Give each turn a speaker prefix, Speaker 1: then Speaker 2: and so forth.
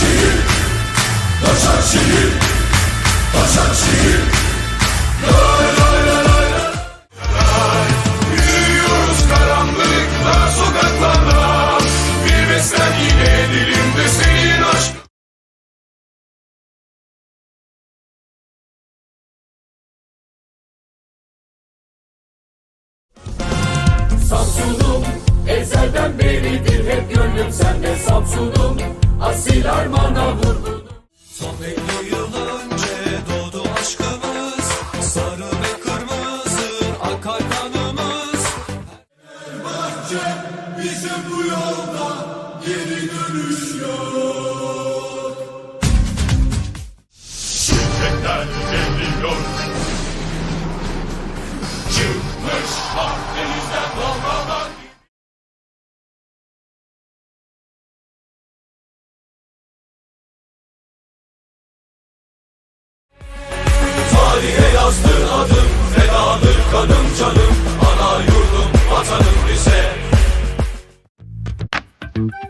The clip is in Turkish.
Speaker 1: şehir Taşan şehir Taşan şehir Lay lay lay lay lay Yürüyoruz karanlıkta sokaklarda Bir beslen yine dilimde senin aşk
Speaker 2: Samsun'um ezelden beridir hep gönlüm sende. Samsun'um asil armana vurgunum
Speaker 3: Son elli yıl önce doğdu aşkımız. Sarı ve kırmızı akar kanımız.
Speaker 1: Bize bu yolda geri dönüş yok thank you